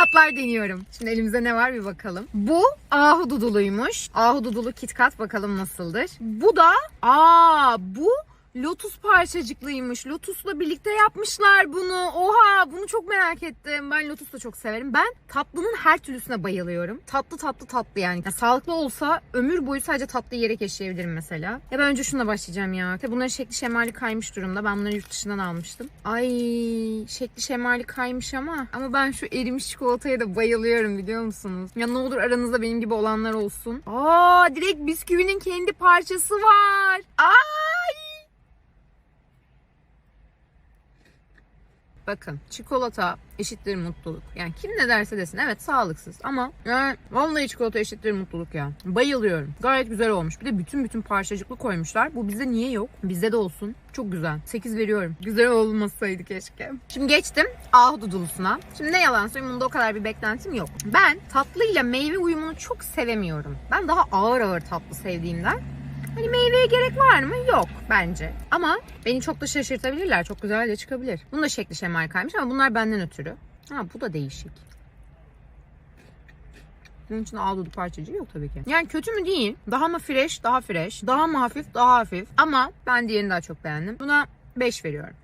tatlar deniyorum. Şimdi elimizde ne var bir bakalım. Bu ahududuluymuş. Ahududulu KitKat bakalım nasıldır. Bu da aa bu Lotus parçacıklıymış. Lotus'la birlikte yapmışlar bunu. Oha bunu çok merak ettim. Ben Lotus da çok severim. Ben tatlının her türlüsüne bayılıyorum. Tatlı tatlı tatlı yani. Ya, sağlıklı olsa ömür boyu sadece tatlı yiyerek yaşayabilirim mesela. Ya ben önce şununla başlayacağım ya. Tabii bunların şekli şemali kaymış durumda. Ben bunları yurt dışından almıştım. Ay şekli şemali kaymış ama. Ama ben şu erimiş çikolataya da bayılıyorum biliyor musunuz? Ya ne olur aranızda benim gibi olanlar olsun. Aa direkt bisküvinin kendi parçası var. Ay Bakın çikolata eşittir mutluluk. Yani kim ne derse desin evet sağlıksız ama yani vallahi çikolata eşittir mutluluk ya. Bayılıyorum. Gayet güzel olmuş. Bir de bütün bütün parçacıklı koymuşlar. Bu bizde niye yok? Bizde de olsun. Çok güzel. 8 veriyorum. Güzel olmasaydı keşke. Şimdi geçtim ahududulusuna. Şimdi ne yalan söyleyeyim bunda o kadar bir beklentim yok. Ben tatlıyla meyve uyumunu çok sevemiyorum. Ben daha ağır ağır tatlı sevdiğimden Hani meyveye gerek var mı? Yok bence. Ama beni çok da şaşırtabilirler. Çok güzel de çıkabilir. Bunun da şekli şemal kaymış ama bunlar benden ötürü. Ha bu da değişik. Bunun için ağdudu parçacığı yok tabii ki. Yani kötü mü değil. Daha mı fresh? Daha fresh. Daha mı hafif? Daha hafif. Ama ben diğerini daha çok beğendim. Buna 5 veriyorum.